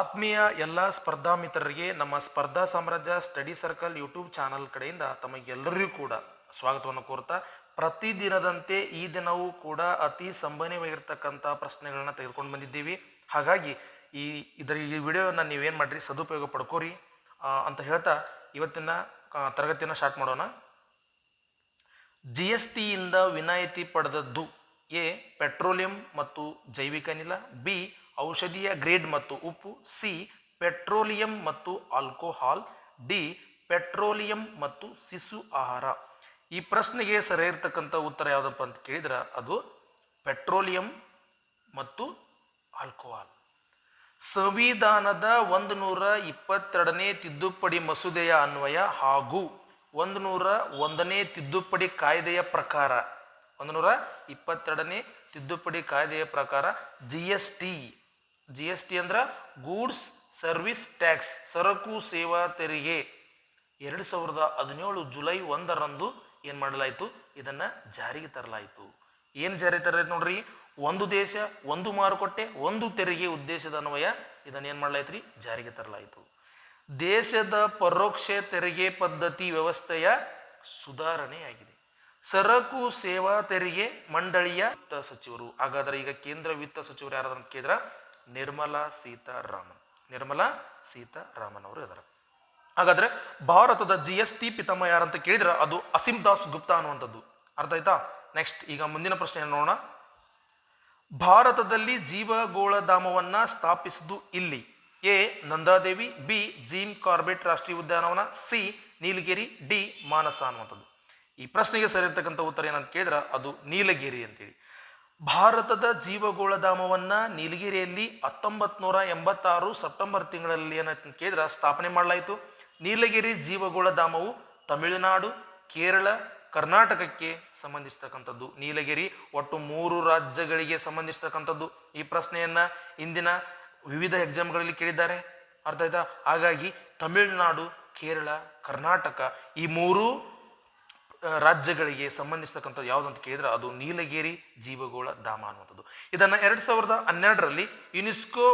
ಆತ್ಮೀಯ ಎಲ್ಲ ಸ್ಪರ್ಧಾ ಮಿತ್ರರಿಗೆ ನಮ್ಮ ಸ್ಪರ್ಧಾ ಸಾಮ್ರಾಜ್ಯ ಸ್ಟಡಿ ಸರ್ಕಲ್ ಯೂಟ್ಯೂಬ್ ಚಾನಲ್ ಕಡೆಯಿಂದ ತಮಗೆಲ್ಲರಿಗೂ ಕೂಡ ಸ್ವಾಗತವನ್ನು ಕೋರ್ತಾ ಪ್ರತಿದಿನದಂತೆ ಈ ದಿನವೂ ಕೂಡ ಅತಿ ಸಂಭವನೀಯವಾಗಿರ್ತಕ್ಕಂಥ ಪ್ರಶ್ನೆಗಳನ್ನ ತೆಗೆದುಕೊಂಡು ಬಂದಿದ್ದೀವಿ. ಹಾಗಾಗಿ ಈ ಇದರ ಈ ವಿಡಿಯೋನ ನೀವೇನು ಮಾಡ್ರಿ, ಸದುಪಯೋಗ ಪಡ್ಕೋರಿ ಅಂತ ಹೇಳ್ತಾ ಇವತ್ತಿನ ತರಗತಿಯನ್ನು ಸ್ಟಾರ್ಟ್ ಮಾಡೋಣ. ಜಿ ಎಸ್ ಟಿಯಿಂದ ವಿನಾಯಿತಿ ಪಡೆದದ್ದು ಎ, ಪೆಟ್ರೋಲಿಯಂ ಮತ್ತು ಜೈವಿಕ ಅನಿಲ, ಬಿ ಔಷಧೀಯ ಗ್ರೇಡ್ ಮತ್ತು ಉಪ್ಪು, ಸಿ, ಪೆಟ್ರೋಲಿಯಂ ಮತ್ತು ಆಲ್ಕೋಹಾಲ್, ಡಿ, ಪೆಟ್ರೋಲಿಯಂ ಮತ್ತು ಶಿಶು ಆಹಾರ. ಈ ಪ್ರಶ್ನೆಗೆ ಸರಿ ಇರ್ತಕ್ಕಂಥ ಉತ್ತರ ಯಾವುದಪ್ಪ ಅಂತ ಕೇಳಿದ್ರೆ ಅದು ಪೆಟ್ರೋಲಿಯಂ ಮತ್ತು ಆಲ್ಕೋಹಾಲ್. ಸಂವಿಧಾನದ ಒಂದು ನೂರ ಇಪ್ಪತ್ತೆರಡನೇ ತಿದ್ದುಪಡಿ ಮಸೂದೆಯ ಅನ್ವಯ ಹಾಗೂ ಒಂದು ನೂರ ಒಂದನೇ ತಿದ್ದುಪಡಿ ಕಾಯ್ದೆಯ ಪ್ರಕಾರ ಒಂದು ನೂರ ಇಪ್ಪತ್ತೆರಡನೇ ತಿದ್ದುಪಡಿ ಕಾಯ್ದೆಯ ಪ್ರಕಾರ G S T G S T ಅಂದ್ರೆ ಗೂಡ್ಸ್ ಸರ್ವಿಸ್ ಟ್ಯಾಕ್ಸ್, ಸರಕು ಸೇವಾ ತೆರಿಗೆ. ಎರಡು ಸಾವಿರದ ಹದಿನೇಳು ಜುಲೈ ಒಂದರಂದು ಏನು ಮಾಡಲಾಯಿತು? ಇದನ್ನು ಜಾರಿಗೆ ತರಲಾಯಿತು. ಏನು ಜಾರಿಗೆ ತರಲಾಯ್ತು ನೋಡ್ರಿ? ಒಂದು ದೇಶ, ಒಂದು ಮಾರುಕಟ್ಟೆ, ಒಂದು ತೆರಿಗೆ ಉದ್ದೇಶದ ಅನ್ವಯ ಇದನ್ನು ಏನು ಮಾಡಲಾಯ್ತು ರೀ ಜಾರಿಗೆ ತರಲಾಯಿತು. ದೇಶದ ಪರೋಕ್ಷ ತೆರಿಗೆ ಪದ್ಧತಿ ವ್ಯವಸ್ಥೆಯ ಸುಧಾರಣೆಯಾಗಿದೆ. ಸರಕು ಸೇವಾ ತೆರಿಗೆ ಮಂಡಳಿಯ ವಿತ್ತ ಸಚಿವರು. ಹಾಗಾದ್ರೆ ಈಗ ಕೇಂದ್ರ ವಿತ್ತ ಸಚಿವರು ಯಾರಾದ್ರೂ ಕೇಳಿದ್ರ? ನಿರ್ಮಲಾ ಸೀತಾರಾಮನ್. ನಿರ್ಮಲಾ ಸೀತಾರಾಮನ್ ಅವರು ಇದ್ದಾರೆ. ಹಾಗಾದ್ರೆ ಭಾರತದ ಜಿ ಎಸ್ ಟಿ ಪಿತಾಮಹ ಯಾರಂತ ಕೇಳಿದ್ರೆ ಅದು ಅಸಿಂ ದಾಸ್ ಗುಪ್ತಾ ಅನ್ನುವಂಥದ್ದು. ಅರ್ಥ ಆಯ್ತಾ? ನೆಕ್ಸ್ಟ್ ಈಗ ಮುಂದಿನ ಪ್ರಶ್ನೆ ನೋಡೋಣ. ಭಾರತದಲ್ಲಿ ಜೀವಗೋಳಧಾಮವನ್ನ ಸ್ಥಾಪಿಸಿದ್ದು ಇಲ್ಲಿ. A, Nanda Devi, B Jim Corbett ರಾಷ್ಟ್ರೀಯ ಉದ್ಯಾನವನ, ಸಿ, ನೀಲಗಿರಿ, ಡಿ, ಮಾನಸ ಅನ್ನುವಂಥದ್ದು. ಈ ಪ್ರಶ್ನೆಗೆ ಸರಿರ್ತಕ್ಕಂಥ ಉತ್ತರ ಏನಂತ ಕೇಳಿದ್ರೆ ಅದು ನೀಲಗಿರಿ ಅಂತೇಳಿ. ಭಾರತದ ಜೀವಗೋಳಧಾಮವನ್ನು ನೀಲಗಿರಿಯಲ್ಲಿ ಹತ್ತೊಂಬತ್ ನೂರ ಎಂಬತ್ತಾರು ಸೆಪ್ಟೆಂಬರ್ ತಿಂಗಳಲ್ಲಿ ಏನಂತ ಕೇಂದ್ರ ಸ್ಥಾಪನೆ ಮಾಡಲಾಯಿತು. ನೀಲಗಿರಿ ಜೀವಗೋಳಧಾಮವು ತಮಿಳುನಾಡು, ಕೇರಳ, ಕರ್ನಾಟಕಕ್ಕೆ ಸಂಬಂಧಿಸ್ತಕ್ಕಂಥದ್ದು ನೀಲಗಿರಿ ಒಟ್ಟು ಮೂರು ರಾಜ್ಯಗಳಿಗೆ ಸಂಬಂಧಿಸ್ತಕ್ಕಂಥದ್ದು ಈ ಪ್ರಶ್ನೆಯನ್ನ ಇಂದಿನ ವಿವಿಧ ಎಕ್ಸಾಮ್ಗಳಲ್ಲಿ ಕೇಳಿದ್ದಾರೆ. ಅರ್ಥ ಆಯ್ತಾ? ಹಾಗಾಗಿ ತಮಿಳುನಾಡು, ಕೇರಳ, ಕರ್ನಾಟಕ ಈ ಮೂರು ರಾಜ್ಯಗಳಿಗೆ ಸಂಬಂಧಿಸತಕ್ಕಂಥದ್ದು ಯಾವುದು ಅಂತ ಕೇಳಿದ್ರೆ ಅದು ನೀಲಗಿರಿ ಜೀವಗೋಳ ಧಾಮ ಅನ್ನುವಂಥದ್ದು. ಇದನ್ನು ಎರಡು ಸಾವಿರದ ಹನ್ನೆರಡರಲ್ಲಿ ಯುನೆಸ್ಕೋ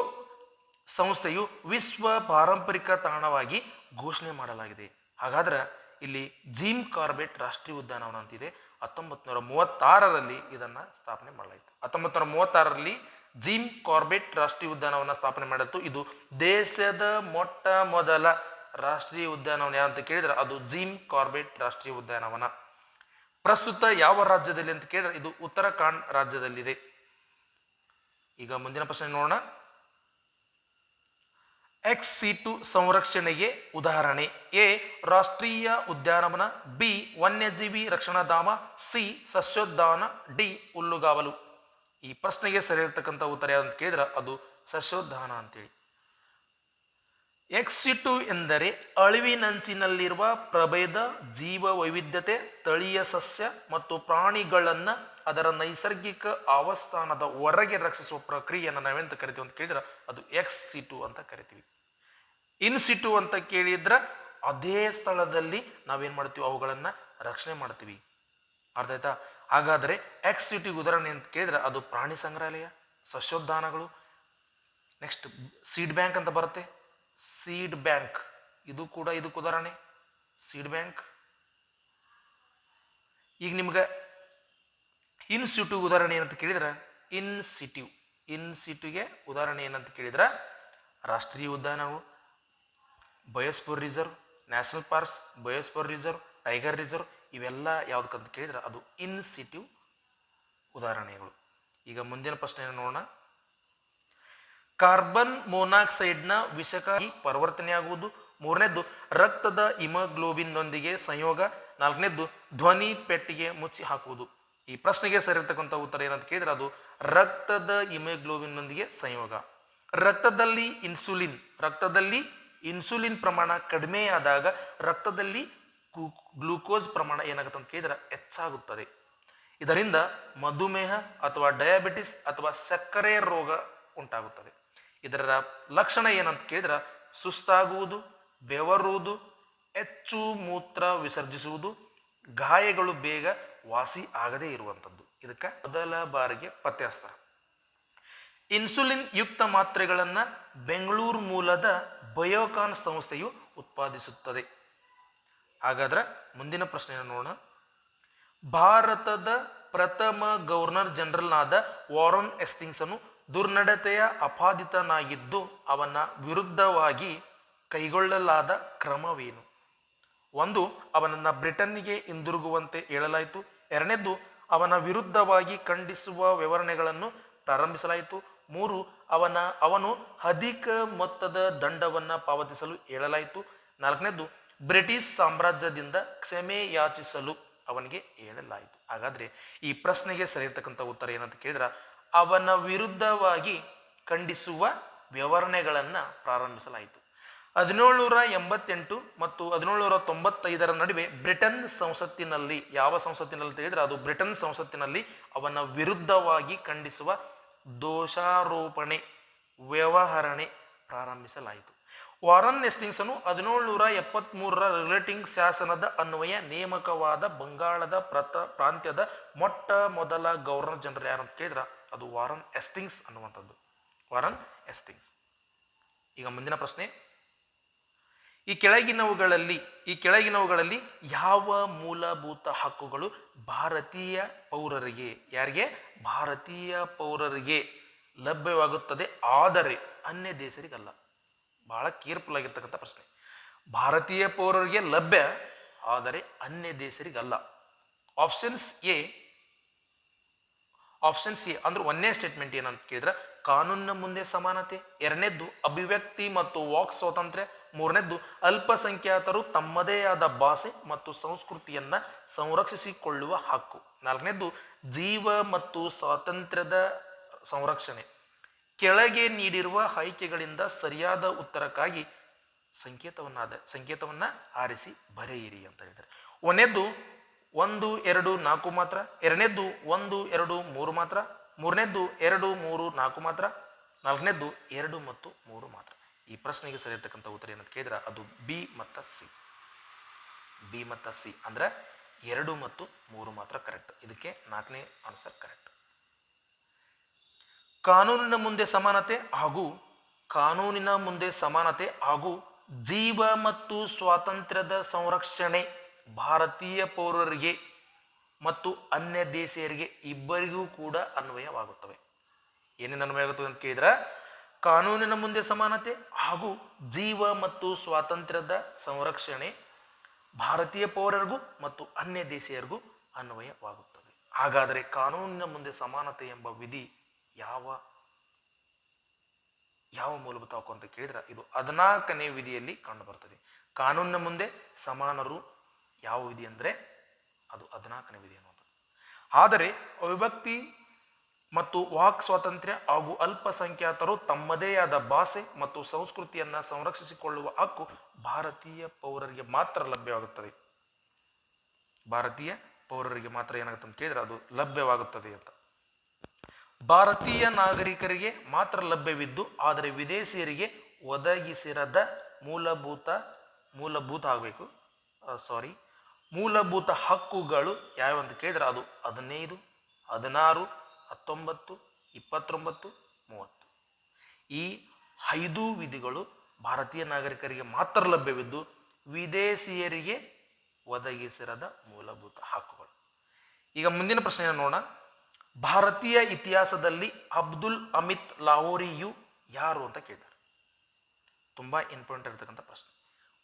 ಸಂಸ್ಥೆಯು ವಿಶ್ವ ಪಾರಂಪರಿಕ ತಾಣವಾಗಿ ಘೋಷಣೆ ಮಾಡಲಾಗಿದೆ. ಹಾಗಾದ್ರೆ ಇಲ್ಲಿ ಜಿಮ್ ಕಾರ್ಬೆಟ್ ರಾಷ್ಟ್ರೀಯ ಉದ್ಯಾನವನ ಅಂತಿದೆ. ಹತ್ತೊಂಬತ್ತು ನೂರ ಮೂವತ್ತಾರರಲ್ಲಿ ಇದನ್ನು ಸ್ಥಾಪನೆ ಮಾಡಲಾಯಿತು. ಹತ್ತೊಂಬತ್ತು ನೂರ ಮೂವತ್ತಾರರಲ್ಲಿ ಜಿಮ್ ಕಾರ್ಬೆಟ್ ರಾಷ್ಟ್ರೀಯ ಉದ್ಯಾನವನ ಸ್ಥಾಪನೆ ಮಾಡಿತ್ತು ಇದು ದೇಶದ ಮೊಟ್ಟ ಮೊದಲ ರಾಷ್ಟ್ರೀಯ ಉದ್ಯಾನವನ ಯಾವಂತ ಕೇಳಿದ್ರೆ ಅದು ಜೀಮ್ ಕಾರ್ಬೆಟ್ ರಾಷ್ಟ್ರೀಯ ಉದ್ಯಾನವನ. ಪ್ರಸ್ತುತ ಯಾವ ರಾಜ್ಯದಲ್ಲಿ ಅಂತ ಕೇಳಿದ್ರೆ ಇದು ಉತ್ತರಾಖಂಡ್ ರಾಜ್ಯದಲ್ಲಿದೆ. ಈಗ ಮುಂದಿನ ಪ್ರಶ್ನೆ ನೋಡೋಣ. ಎಕ್ಸ್ ಸಿ ಟು ಸಂರಕ್ಷಣೆಗೆ ಉದಾಹರಣೆ. ಎ, ರಾಷ್ಟ್ರೀಯ ಉದ್ಯಾನವನ. ಬಿ, ವನ್ಯಜೀವಿ ರಕ್ಷಣಾಧಾಮ ಸಿ, ಸಸ್ಯೋದ್ಯಾನ. ಡಿ, ಹುಲ್ಲುಗಾವಲು. ಈ ಪ್ರಶ್ನೆಗೆ ಸರಿಯಿರ್ತಕ್ಕಂಥ ಉತ್ತರ ಯಾವ್ದು ಕೇಳಿದ್ರೆ ಅದು ಸಸ್ಯೋದ್ಯಾನ ಅಂತೇಳಿ. ಎಕ್ಸಿಟು ಎಂದರೆ ಅಳಿವಿನಂಚಿನಲ್ಲಿರುವ ಪ್ರಭೇದ ಜೀವ ವೈವಿಧ್ಯತೆ ತಳೀಯ ಸಸ್ಯ ಮತ್ತು ಪ್ರಾಣಿಗಳನ್ನು ಅದರ ನೈಸರ್ಗಿಕ ಅವಸ್ಥಾನದ ಹೊರಗೆ ರಕ್ಷಿಸುವ ಪ್ರಕ್ರಿಯೆಯನ್ನು ನಾವೆಂತ ಕರಿತೀವಿ ಅಂತ ಕೇಳಿದ್ರೆ ಅದು ಎಕ್ಸ್ ಅಂತ ಕರಿತೀವಿ. ಇನ್ ಸಿಟು ಅಂತ ಕೇಳಿದ್ರೆ ಅದೇ ಸ್ಥಳದಲ್ಲಿ ನಾವೇನು ಮಾಡ್ತೀವಿ? ಅವುಗಳನ್ನು ರಕ್ಷಣೆ ಮಾಡ್ತೀವಿ. ಅರ್ಥ ಆಯ್ತಾ? ಹಾಗಾದರೆ ಎಕ್ಸ್ ಸಿಟಿಗೆ ಉದಾಹರಣೆ ಅಂತ ಕೇಳಿದ್ರೆ ಅದು ಪ್ರಾಣಿ ಸಂಗ್ರಹಾಲಯ, ಸಸ್ಯೋದ್ಯಾನಗಳು ನೆಕ್ಸ್ಟ್ ಸೀಡ್ ಬ್ಯಾಂಕ್ ಅಂತ ಬರುತ್ತೆ. Seed bank. ಇದು ಕೂಡ ಇದಕ್ಕೆ ಉದಾಹರಣೆ. Seed bank. ಈಗ ನಿಮ್ಗೆ ಇನ್ಸ್ಟಿಟ್ಯೂ ಉದಾಹರಣೆ ಏನಂತ ಕೇಳಿದ್ರೆ? ಇನ್ಸಿಟ್ಯೂ ಇನ್ಸಿಟ್ಯೂಗೆ ಉದಾಹರಣೆ ಏನಂತ ಕೇಳಿದ್ರೆ? ರಾಷ್ಟ್ರೀಯ ಉದ್ಯಾನಗಳು biosphere reserve, national parks biosphere reserve, tiger reserve, ಇವೆಲ್ಲ ಯಾವುದಕ್ಕಂತ ಕೇಳಿದ್ರೆ? ಅದು ಇನ್ಸಿಟ್ಯೂ ಉದಾಹರಣೆಗಳು. ಈಗ ಮುಂದಿನ ಪ್ರಶ್ನೆ ನೋಡೋಣ. ಕಾರ್ಬನ್ ಮೊನಾಕ್ಸೈಡ್ನ ವಿಷಕಾರಿ ಪರಿವರ್ತನೆಯಾಗುವುದು. ಮೂರನೇದ್ದು, ರಕ್ತದ ಇಮಗ್ಲೋಬಿನ್ನೊಂದಿಗೆ ಸಂಯೋಗ. ನಾಲ್ಕನೇದ್ದು, ಧ್ವನಿ ಪೆಟ್ಟಿಗೆ ಮುಚ್ಚಿ ಹಾಕುವುದು. ಈ ಪ್ರಶ್ನೆಗೆ ಸರಿರ್ತಕ್ಕಂಥ ಉತ್ತರ ಏನಂತ ಕೇಳಿದ್ರೆ ಅದು ರಕ್ತದ ಇಮೋಗ್ಲೋಬಿನ್ನೊಂದಿಗೆ ಸಂಯೋಗ. ರಕ್ತದಲ್ಲಿ ಇನ್ಸುಲಿನ್ ರಕ್ತದಲ್ಲಿ ಇನ್ಸುಲಿನ್ ಪ್ರಮಾಣ ಕಡಿಮೆಯಾದಾಗ ರಕ್ತದಲ್ಲಿ ಗ್ಲೂಕೋಸ್ ಪ್ರಮಾಣ ಏನಾಗುತ್ತೆ ಅಂತ ಕೇಳಿದ್ರೆ ಹೆಚ್ಚಾಗುತ್ತದೆ. ಇದರಿಂದ ಮಧುಮೇಹ ಅಥವಾ ಡಯಾಬಿಟಿಸ್ ಅಥವಾ ಸಕ್ಕರೆ ರೋಗ ಉಂಟಾಗುತ್ತದೆ. ಇದರ ಲಕ್ಷಣ ಏನಂತ ಕೇಳಿದ್ರೆ, ಸುಸ್ತಾಗುವುದು, ಬೆವರುವುದು, ಹೆಚ್ಚು ಮೂತ್ರ ವಿಸರ್ಜಿಸುವುದು, ಗಾಯಗಳು ಬೇಗ ವಾಸಿ ಆಗದೇ ಇರುವಂಥದ್ದು. ಇದಕ್ಕೆ ಮೊದಲ ಬಾರಿಗೆ ಪತ್ತೆ ಇನ್ಸುಲಿನ್ ಯುಕ್ತ ಮಾತ್ರೆಗಳನ್ನು ಬೆಂಗಳೂರು ಮೂಲದ ಬಯೋಕಾನ್ ಸಂಸ್ಥೆಯು ಉತ್ಪಾದಿಸುತ್ತದೆ. ಹಾಗಾದ್ರೆ ಮುಂದಿನ ಪ್ರಶ್ನೆಯನ್ನು ನೋಡೋಣ. ಭಾರತದ ಪ್ರಥಮ ಗವರ್ನರ್ ಜನರಲ್ನಾದ ವಾರನ್ ಎಸ್ಟಿಂಗ್ಸನು ದುರ್ನಡತೆಯ ಅಪಾದಿತನಾಗಿದ್ದು ಅವನ ವಿರುದ್ಧವಾಗಿ ಕೈಗೊಳ್ಳಲಾದ ಕ್ರಮವೇನು? ಒಂದು, ಅವನನ್ನು ಬ್ರಿಟನ್ನಿಗೆ ಹಿಂದಿರುಗುವಂತೆ ಹೇಳಲಾಯಿತು. ಎರಡನೇದ್ದು ಅವನ ವಿರುದ್ಧವಾಗಿ ಖಂಡಿಸುವ ವಿವರಣೆಗಳನ್ನು ಪ್ರಾರಂಭಿಸಲಾಯಿತು. ಮೂರು, ಅವನ, ಅವನು ಅಧಿಕ ಮೊತ್ತದ ದಂಡವನ್ನು ಪಾವತಿಸಲು ಹೇಳಲಾಯಿತು. ನಾಲ್ಕನೇದ್ದು ಬ್ರಿಟಿಷ್ ಸಾಮ್ರಾಜ್ಯದಿಂದ ಕ್ಷಮೆ ಯಾಚಿಸಲು ಅವನಿಗೆ ಹೇಳಲಾಯಿತು. ಹಾಗಾದ್ರೆ ಈ ಪ್ರಶ್ನೆಗೆ ಸರಿಯಿರ್ತಕ್ಕಂಥ ಉತ್ತರ ಏನಂತ ಕೇಳಿದ್ರೆ ಅವನ ವಿರುದ್ಧವಾಗಿ ಖಂಡಿಸುವ ವಿವರಣೆಗಳನ್ನು ಪ್ರಾರಂಭಿಸಲಾಯಿತು. ಹದಿನೇಳುನೂರ ಎಂಬತ್ತೆಂಟು ಮತ್ತು ಹದಿನೇಳುನೂರ ತೊಂಬತ್ತೈದರ ನಡುವೆ ಬ್ರಿಟನ್ ಸಂಸತ್ತಿನಲ್ಲಿ, ಯಾವ ಸಂಸತ್ತಿನಲ್ಲಿ ತಿಳಿದ್ರೆ ಅದು ಬ್ರಿಟನ್ ಸಂಸತ್ತಿನಲ್ಲಿ ಅವನ ವಿರುದ್ಧವಾಗಿ ಖಂಡಿಸುವ ದೋಷಾರೋಪಣೆ, ವ್ಯವಹರಣೆ ಪ್ರಾರಂಭಿಸಲಾಯಿತು. ವಾರನ್ ಎಸ್ಟಿಂಗ್ಸನು ಹದಿನೇಳುನೂರ ಎಪ್ಪತ್ತ್ಮೂರರ ರಿಲೇಟಿಂಗ್ ಶಾಸನದ ಅನ್ವಯ ನೇಮಕವಾದ ಬಂಗಾಳದ ಪ್ರತ ಪ್ರಾಂತ್ಯದ ಮೊಟ್ಟ ಮೊದಲ ಗವರ್ನರ್ ಜನರಲ್ ಯಾರಂತ ಕೇಳಿದ್ರೆ? ಅದು ವಾರನ್ ಎಸ್ಟಿಂಗ್ಸ್ ಅನ್ನುವಂಥದ್ದು. Warren Hastings. ಈಗ ಮುಂದಿನ ಪ್ರಶ್ನೆ. ಈ ಕೆಳಗಿನವುಗಳಲ್ಲಿ ಈ ಕೆಳಗಿನವುಗಳಲ್ಲಿ ಯಾವ ಮೂಲಭೂತ ಹಕ್ಕುಗಳು ಭಾರತೀಯ ಪೌರರಿಗೆ? ಯಾರಿಗೆ? ಭಾರತೀಯ ಪೌರರಿಗೆ ಲಭ್ಯವಾಗುತ್ತದೆ. ಆದರೆ ಅನ್ಯ ದೇಶರಿಗಲ್ಲ. ಬಹಳ ಕೇರ್ಫುಲ್ ಆಗಿರ್ತಕ್ಕಂಥ ಪ್ರಶ್ನೆ. ಭಾರತೀಯ ಪೌರರಿಗೆ ಲಭ್ಯ, ಆದರೆ ಅನ್ಯ ದೇಶರಿಗಲ್ಲ. ಆಪ್ಷನ್ಸ್ ಎ ಆಪ್ಷನ್ ಸಿ ಅಂದ್ರೆ ಒಂದನೇ ಸ್ಟೇಟ್ಮೆಂಟ್ ಏನಂತ ಕೇಳಿದ್ರೆ, ಕಾನೂನಿನ ಮುಂದೆ ಸಮಾನತೆ, ಎರಡನೇದ್ದು ಅಭಿವ್ಯಕ್ತಿ ಮತ್ತು ವಾಕ್ ಸ್ವಾತಂತ್ರ್ಯ, ಮೂರನೇದ್ದು ಅಲ್ಪಸಂಖ್ಯಾತರು ತಮ್ಮದೇ ಆದ ಭಾಷೆ ಮತ್ತು ಸಂಸ್ಕೃತಿಯನ್ನ ಸಂರಕ್ಷಿಸಿಕೊಳ್ಳುವ ಹಕ್ಕು. ನಾಲ್ಕನೇದ್ದು ಜೀವ ಮತ್ತು ಸ್ವಾತಂತ್ರ್ಯದ ಸಂರಕ್ಷಣೆ. ಕೆಳಗೆ ನೀಡಿರುವ ಆಯ್ಕೆಗಳಿಂದ ಸರಿಯಾದ ಉತ್ತರಕ್ಕಾಗಿ ಸಂಕೇತವನ್ನಾದ, ಸಂಕೇತವನ್ನ ಆರಿಸಿ ಬರೆಯಿರಿ ಅಂತ ಹೇಳಿದ್ದಾರೆ. ಒಂದನೇದ್ದು ಒಂದು, ಎರಡು, ನಾಲ್ಕು ಮಾತ್ರ? ಎರಡನೇದ್ದು ಒಂದು, ಎರಡು, ಮೂರು ಮಾತ್ರ? ಮೂರನೇದ್ದು ಎರಡು, ಮೂರು, ನಾಲ್ಕು ಮಾತ್ರ? ನಾಲ್ಕನೇದ್ದು ಎರಡು ಮತ್ತು ಮೂರು ಮಾತ್ರ. ಈ ಪ್ರಶ್ನೆಗೆ ಸರಿಯಿರ್ತಕ್ಕಂಥ ಉತ್ತರ ಏನಂತ ಕೇಳಿದ್ರೆ? ಅದು ಬಿ ಮತ್ತು ಸಿ. ಬಿ ಮತ್ತು ಸಿ ಅಂದ್ರೆ ಎರಡು ಮತ್ತು ಮೂರು ಮಾತ್ರ ಕರೆಕ್ಟ್. ಇದಕ್ಕೆ ನಾಲ್ಕನೇ ಆನ್ಸರ್ ಕರೆಕ್ಟ್. ಕಾನೂನಿನ ಮುಂದೆ ಸಮಾನತೆ ಹಾಗೂ ಕಾನೂನಿನ ಮುಂದೆ ಸಮಾನತೆ ಹಾಗೂ ಜೀವ ಮತ್ತು ಸ್ವಾತಂತ್ರ್ಯದ ಸಂರಕ್ಷಣೆ ಭಾರತೀಯ ಪೌರರಿಗೆ ಮತ್ತು ಅನ್ಯ ದೇಶೀಯರಿಗೆ ಇಬ್ಬರಿಗೂ ಕೂಡ ಅನ್ವಯವಾಗುತ್ತವೆ. ಏನೇನು ಅನ್ವಯವಾಗುತ್ತವೆ ಅಂತ ಕೇಳಿದ್ರೆ, ಕಾನೂನಿನ ಮುಂದೆ ಸಮಾನತೆ ಹಾಗೂ ಜೀವ ಮತ್ತು ಸ್ವಾತಂತ್ರ್ಯದ ಸಂರಕ್ಷಣೆ ಭಾರತೀಯ ಪೌರರಿಗೂ ಮತ್ತು ಅನ್ಯ ದೇಶೀಯರಿಗೂ ಅನ್ವಯವಾಗುತ್ತದೆ ಹಾಗಾದರೆ ಕಾನೂನಿನ ಮುಂದೆ ಸಮಾನತೆ ಎಂಬ ವಿಧಿ ಯಾವ ಯಾವ ಮೂಲಭೂತ ಹಕ್ಕು ಅಂತ ಕೇಳಿದ್ರೆ ಇದು ಹದಿನಾಲ್ಕನೇ ವಿಧಿಯಲ್ಲಿ ಕಂಡುಬರ್ತದೆ. ಕಾನೂನಿನ ಮುಂದೆ ಸಮಾನರು ಯಾವ ವಿಧಿ ಅಂದರೆ ಅದು ಹದಿನಾಲ್ಕನೇ ವಿಧಿ ಅನ್ನೋದು ಆದರೆ ಅವಿಭಕ್ತಿ ಮತ್ತು ವಾಕ್ ಸ್ವಾತಂತ್ರ್ಯ ಹಾಗೂ ಅಲ್ಪಸಂಖ್ಯಾತರು ತಮ್ಮದೇ ಆದ ಭಾಷೆ ಮತ್ತು ಸಂಸ್ಕೃತಿಯನ್ನು ಸಂರಕ್ಷಿಸಿಕೊಳ್ಳುವ ಹಕ್ಕು ಭಾರತೀಯ ಪೌರರಿಗೆ ಮಾತ್ರ ಲಭ್ಯವಾಗುತ್ತದೆ. ಭಾರತೀಯ ಪೌರರಿಗೆ ಮಾತ್ರ ಏನಾಗುತ್ತೆ ಅಂತ ಕೇಳಿದ್ರೆ ಅದು ಲಭ್ಯವಾಗುತ್ತದೆ ಅಂತ. ಭಾರತೀಯ ನಾಗರಿಕರಿಗೆ ಮಾತ್ರ ಲಭ್ಯವಿದ್ದು, ಆದರೆ ವಿದೇಶಿಯರಿಗೆ ಒದಗಿಸಿರದ ಮೂಲಭೂತ ಮೂಲಭೂತ ಆಗಬೇಕು. ಸಾರಿ ಮೂಲಭೂತ ಹಕ್ಕುಗಳು ಯಾವ್ಯಾವ ಅಂತ ಕೇಳಿದ್ರೆ ಅದು ಹದಿನೈದು, ಹದಿನಾರು, ಹತ್ತೊಂಬತ್ತು, ಇಪ್ಪತ್ತೊಂಬತ್ತು, ಮೂವತ್ತು. ಈ ಐದು ವಿಧಿಗಳು ಭಾರತೀಯ ನಾಗರಿಕರಿಗೆ ಮಾತ್ರ ಲಭ್ಯವಿದ್ದು ವಿದೇಶಿಯರಿಗೆ ಒದಗಿಸಿರದ ಮೂಲಭೂತ ಹಕ್ಕುಗಳು. ಈಗ ಮುಂದಿನ ಪ್ರಶ್ನೆಯನ್ನು ನೋಡೋಣ. ಭಾರತೀಯ ಇತಿಹಾಸದಲ್ಲಿ ಅಬ್ದುಲ್ ಅಮಿತ್ ಲಾಹೋರಿಯು ಯಾರು ಅಂತ ಕೇಳಿದ್ದಾರೆ. ತುಂಬ ಇಂಪಾರ್ಟೆಂಟ್ ಇರತಕ್ಕಂಥ ಪ್ರಶ್ನೆ.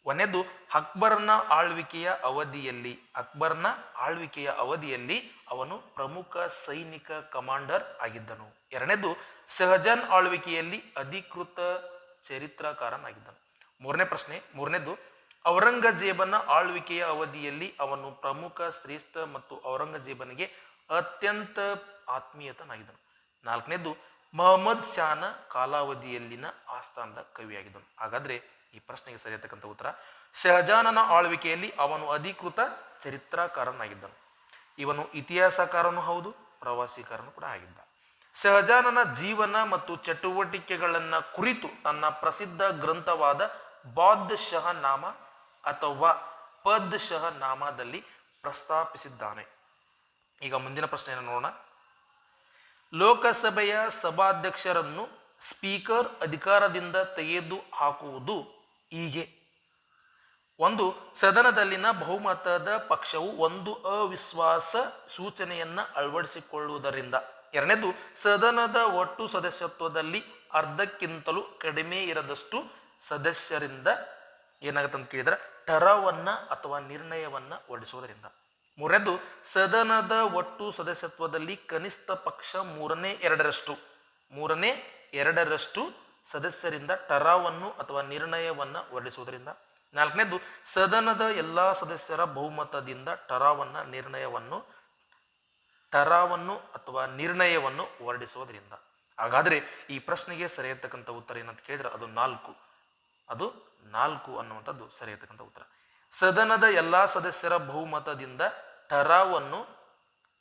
ಒಂದನೇದು ಅಕ್ಬರ್ನ ಆಳ್ವಿಕೆಯ ಅವಧಿಯಲ್ಲಿ, ಅಕ್ಬರ್ನ ಆಳ್ವಿಕೆಯ ಅವಧಿಯಲ್ಲಿ ಅವನು ಪ್ರಮುಖ ಸೈನಿಕ ಕಮಾಂಡರ್ ಆಗಿದ್ದನು. ಎರಡನೇದು ಶಹಜಾನ್ ಆಳ್ವಿಕೆಯಲ್ಲಿ ಅಧಿಕೃತ ಚರಿತ್ರಕಾರನಾಗಿದ್ದನು. ಮೂರನೇ ಪ್ರಶ್ನೆ, ಮೂರನೇದು, ಔರಂಗಜೇಬನ ಆಳ್ವಿಕೆಯ ಅವಧಿಯಲ್ಲಿ ಅವನು ಪ್ರಮುಖ, ಶ್ರೇಷ್ಠ ಮತ್ತು ಔರಂಗಜೇಬನಿಗೆ ಅತ್ಯಂತ ಆತ್ಮೀಯತನಾಗಿದ್ದನು. ನಾಲ್ಕನೇದು, ಮೊಹಮ್ಮದ್ ಶಾನ ಕಾಲಾವಧಿಯಲ್ಲಿನ ಆಸ್ಥಾನದ ಕವಿಯಾಗಿದ್ದನು. ಹಾಗಾದ್ರೆ ಈ ಪ್ರಶ್ನೆಗೆ ಸರಿಯತಕ್ಕಂಥ ಉತ್ತರ ಶಹಜಾನನ ಆಳ್ವಿಕೆಯಲ್ಲಿ ಅವನು ಅಧಿಕೃತ ಚರಿತ್ರಕಾರನಾಗಿದ್ದನು. ಇವನು ಇತಿಹಾಸಕಾರನೂ ಹೌದು ಪ್ರವಾಸಿಕಾರನು ಕೂಡ ಆಗಿದ್ದ. ಶಹಜಾನನ ಜೀವನ ಮತ್ತು ಚಟುವಟಿಕೆಗಳನ್ನು ಕುರಿತು ತನ್ನ ಪ್ರಸಿದ್ಧ ಗ್ರಂಥವಾದ ಬಾದ್ ಶಹ ನಾಮ ಅಥವಾ ಪದ್ ಶಹ ನಾಮದಲ್ಲಿ ಪ್ರಸ್ತಾಪಿಸಿದ್ದಾನೆ. ಈಗ ಮುಂದಿನ ಪ್ರಶ್ನೆಯನ್ನು ನೋಡೋಣ. ಲೋಕಸಭೆಯ ಸಭಾಧ್ಯಕ್ಷರನ್ನು ಸ್ಪೀಕರ್ ಅಧಿಕಾರದಿಂದ ತೆಗೆದು ಹಾಕುವುದು ಹೀಗೆ. ಒಂದು ಸದನದಲ್ಲಿನ ಬಹುಮತದ ಪಕ್ಷವು ಒಂದು ಅವಿಶ್ವಾಸ ಸೂಚನೆಯನ್ನ ಅಳವಡಿಸಿಕೊಳ್ಳುವುದರಿಂದ. ಎರಡನೇದು, ಸದನದ ಒಟ್ಟು ಸದಸ್ಯತ್ವದಲ್ಲಿ ಅರ್ಧಕ್ಕಿಂತಲೂ ಕಡಿಮೆ ಇರದಷ್ಟು ಸದಸ್ಯರಿಂದ ಏನಾಗುತ್ತೆ ಅಂತ ಕೇಳಿದ್ರೆ, ಟರವನ್ನ ಅಥವಾ ನಿರ್ಣಯವನ್ನ ಹೊರಡಿಸುವುದರಿಂದ ಮೂರನೇದು, ಸದನದ ಒಟ್ಟು ಸದಸ್ಯತ್ವದಲ್ಲಿ ಕನಿಷ್ಠ ಪಕ್ಷ ಮೂರನೇ ಎರಡರಷ್ಟು. ಮೂರನೇ ಎರಡರಷ್ಟು ಸದಸ್ಯರಿಂದ ಟರಾವನ್ನು ಅಥವಾ ನಿರ್ಣಯವನ್ನು ಹೊರಡಿಸುವುದರಿಂದ. ನಾಲ್ಕನೇದು, ಸದನದ ಎಲ್ಲಾ ಸದಸ್ಯರ ಬಹುಮತದಿಂದ ಟರಾವನ್ನ ನಿರ್ಣಯವನ್ನು, ಟರಾವನ್ನು ಅಥವಾ ನಿರ್ಣಯವನ್ನು ಹೊರಡಿಸುವುದರಿಂದ. ಹಾಗಾದ್ರೆ ಈ ಪ್ರಶ್ನೆಗೆ ಸರಿಯತಕ್ಕಂಥ ಉತ್ತರ ಏನಂತ ಕೇಳಿದ್ರೆ ಅದು ನಾಲ್ಕು. ಅದು ನಾಲ್ಕು ಅನ್ನುವಂಥದ್ದು ಸರಿಯತಕ್ಕಂಥ ಉತ್ತರ. ಸದನದ ಎಲ್ಲಾ ಸದಸ್ಯರ ಬಹುಮತದಿಂದ ಟರಾವನ್ನು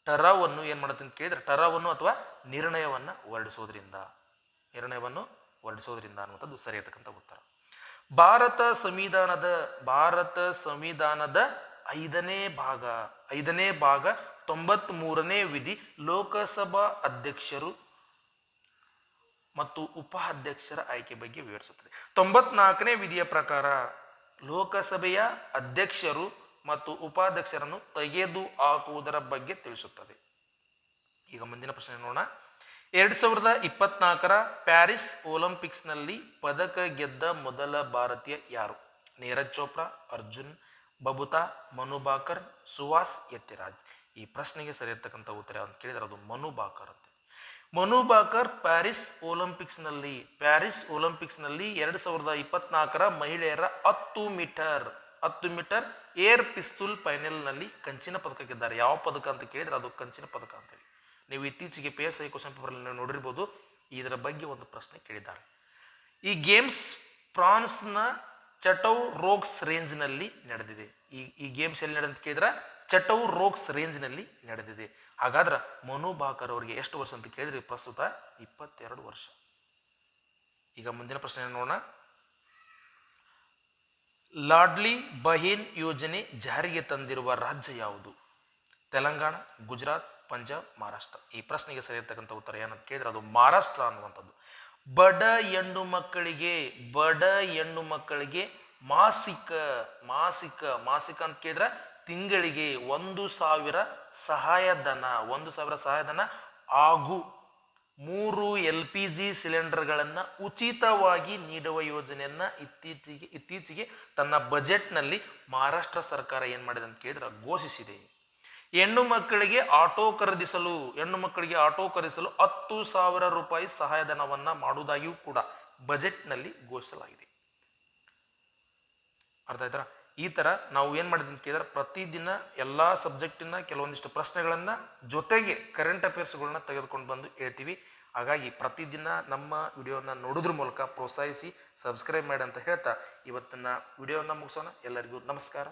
ಟರಾವನ್ನು ಏನು ಮಾಡುತ್ತೆ ಅಂತ ಕೇಳಿದ್ರೆ ಟರಾವನ್ನು ಅಥವಾ ನಿರ್ಣಯವನ್ನು ಹೊರಡಿಸುವುದರಿಂದ. ನಿರ್ಣಯವನ್ನು ಹೊರಡಿಸೋದ್ರಿಂದ ಅನ್ನುವಂಥದ್ದು ಸರಿಯತಕ್ಕಂತ ಉತ್ತರ. ಭಾರತ ಸಂವಿಧಾನದ ಭಾರತ ಸಂವಿಧಾನದ ಐದನೇ ಭಾಗ ಐದನೇ ಭಾಗ ತೊಂಬತ್ ಮೂರನೇ ವಿಧಿ ಲೋಕಸಭಾ ಅಧ್ಯಕ್ಷರು ಮತ್ತು ಉಪಾಧ್ಯಕ್ಷರ ಆಯ್ಕೆ ಬಗ್ಗೆ ವಿವರಿಸುತ್ತದೆ. ತೊಂಬತ್ನಾಲ್ಕನೇ ವಿಧಿಯ ಪ್ರಕಾರ ಲೋಕಸಭೆಯ ಅಧ್ಯಕ್ಷರು ಮತ್ತು ಉಪಾಧ್ಯಕ್ಷರನ್ನು ತೆಗೆದು ಹಾಕುವುದರ ಬಗ್ಗೆ ತಿಳಿಸುತ್ತದೆ. ಈಗ ಮುಂದಿನ ಪ್ರಶ್ನೆ ನೋಡೋಣ. ಎರಡ್ ಸಾವಿರದ ಇಪ್ಪತ್ನಾಲ್ಕರ ಪ್ಯಾರಿಸ್ ಒಲಿಂಪಿಕ್ಸ್ನಲ್ಲಿ ಪದಕ ಗೆದ್ದ ಮೊದಲ ಭಾರತೀಯ ಯಾರು? ನೀರಜ್ ಚೋಪ್ರಾ, ಅರ್ಜುನ್, ಬಬುತಾ ಮನುಭಾಕರ್ ಸುಹಾಸ್ ಯತ್ತಿರಾಜ್ ಈ ಪ್ರಶ್ನೆಗೆ ಸರಿಯಿರ್ತಕ್ಕಂಥ ಉತ್ತರ ಅಂತ ಕೇಳಿದ್ರೆ ಅದು ಮನು ಬಾಕರ್ ಅಂತ. ಮನು ಬಾಕರ್ ಪ್ಯಾರಿಸ್ ಒಲಿಂಪಿಕ್ಸ್ನಲ್ಲಿ ಪ್ಯಾರಿಸ್ ಒಲಿಂಪಿಕ್ಸ್ನಲ್ಲಿ ಎರಡು ಸಾವಿರದ ಇಪ್ಪತ್ನಾಲ್ಕರ ಮಹಿಳೆಯರ ಹತ್ತು ಮೀಟರ್ ಹತ್ತು ಮೀಟರ್ ಏರ್ ಪಿಸ್ತೂಲ್ ಫೈನಲ್ನಲ್ಲಿ ಕಂಚಿನ ಪದಕ ಗೆದ್ದಾರೆ. ಯಾವ ಪದಕ ಅಂತ ಕೇಳಿದ್ರೆ ಅದು ಕಂಚಿನ ಪದಕ ಅಂತೇಳಿ ನೀವು ಇತ್ತೀಚೆಗೆ ಪಿ ಎಸ್ ಐ ಕ್ವಶನ್ ನೋಡಿರ್ಬೋದು. ಇದರ ಬಗ್ಗೆ ಒಂದು ಪ್ರಶ್ನೆ ಕೇಳಿದ್ದಾರೆ. ಈ ಗೇಮ್ಸ್ ಫ್ರಾನ್ಸ್ನ ಚಟೌ ರೋಕ್ಸ್ ರೇಂಜ್ನಲ್ಲಿ ನಡೆದಿದೆ. ಈ ಈ ಗೇಮ್ಸ್ ಎಲ್ಲಿ ನಡೆದಂತ ಕೇಳಿದ್ರೆ? ಚಟೌ ರೋಕ್ಸ್ ರೇಂಜ್ನಲ್ಲಿ ನಡೆದಿದೆ. ಹಾಗಾದ್ರೆ ಮನು ಬಾಕರ್ ಅವರಿಗೆ ಎಷ್ಟು ವರ್ಷ ಅಂತ ಕೇಳಿದ್ರೆ? ಪ್ರಸ್ತುತ ಇಪ್ಪತ್ತೆರಡು ವರ್ಷ. ಈಗ ಮುಂದಿನ ಪ್ರಶ್ನೆ ನೋಡೋಣ. ಲಾಡ್ಲಿ ಬಹಿನ್ ಯೋಜನೆ ಜಾರಿಗೆ ತಂದಿರುವ ರಾಜ್ಯ ಯಾವುದು? ತೆಲಂಗಾಣ, ಗುಜರಾತ್ ಪಂಜಾಬ್ ಮಹಾರಾಷ್ಟ್ರ. ಈ ಪ್ರಶ್ನೆಗೆ ಸರಿಯಿರ್ತಕ್ಕಂಥ ಉತ್ತರ ಏನಂತ ಕೇಳಿದ್ರೆ ಅದು ಮಹಾರಾಷ್ಟ್ರ ಅನ್ನುವಂಥದ್ದು. ಬಡ ಹೆಣ್ಣು ಮಕ್ಕಳಿಗೆ, ಬಡ ಹೆಣ್ಣು ಮಕ್ಕಳಿಗೆ ಮಾಸಿಕ ಮಾಸಿಕ ಮಾಸಿಕ ಅಂತ ಕೇಳಿದ್ರೆ ತಿಂಗಳಿಗೆ ಒಂದು ಸಾವಿರ ಸಹಾಯಧನ, ಒಂದು ಸಾವಿರ ಸಹಾಯಧನ ಹಾಗೂ ಮೂರು ಎಲ್ ಪಿ ಜಿ ಸಿಲಿಂಡರ್ಗಳನ್ನು ಉಚಿತವಾಗಿ ನೀಡುವ ಯೋಜನೆಯನ್ನ ಇತ್ತೀಚೆಗೆ ಇತ್ತೀಚೆಗೆ ತನ್ನ ಬಜೆಟ್ನಲ್ಲಿ ಮಹಾರಾಷ್ಟ್ರ ಸರ್ಕಾರ ಏನು ಮಾಡಿದೆ ಅಂತ ಕೇಳಿದ್ರೆ ಘೋಷಿಸಿದೆ. ಹೆಣ್ಣು ಮಕ್ಕಳಿಗೆ ಆಟೋ ಖರೀದಿಸಲು, ಹೆಣ್ಣು ಮಕ್ಕಳಿಗೆ ಆಟೋ ಖರೀದಿಸಲು ಹತ್ತು ಸಾವಿರ ರೂಪಾಯಿ ಸಹಾಯಧನವನ್ನ ಮಾಡುವುದಾಗಿಯೂ ಕೂಡ ಬಜೆಟ್ನಲ್ಲಿ ಘೋಷಿಸಲಾಗಿದೆ. ಅರ್ಥ ಆಯ್ತಾರ ಈ ತರ ನಾವು ಏನ್ ಮಾಡಿದ್ವಿ ಕೇಳಿದ್ರೆ ಪ್ರತಿದಿನ ಎಲ್ಲಾ ಸಬ್ಜೆಕ್ಟಿನ ಕೆಲವೊಂದಿಷ್ಟು ಪ್ರಶ್ನೆಗಳನ್ನ ಜೊತೆಗೆ ಕರೆಂಟ್ ಅಫೇರ್ಸ್ಗಳನ್ನ ತೆಗೆದುಕೊಂಡು ಬಂದು ಹೇಳ್ತೀವಿ. ಹಾಗಾಗಿ ಪ್ರತಿದಿನ ನಮ್ಮ ವಿಡಿಯೋನ ನೋಡೋದ್ರ ಮೂಲಕ ಪ್ರೋತ್ಸಾಹಿಸಿ ಸಬ್ಸ್ಕ್ರೈಬ್ ಮಾಡಿ ಅಂತ ಹೇಳ್ತಾ ಇವತ್ತಿನ ವಿಡಿಯೋನ ಮುಗಿಸೋಣ. ಎಲ್ಲರಿಗೂ ನಮಸ್ಕಾರ.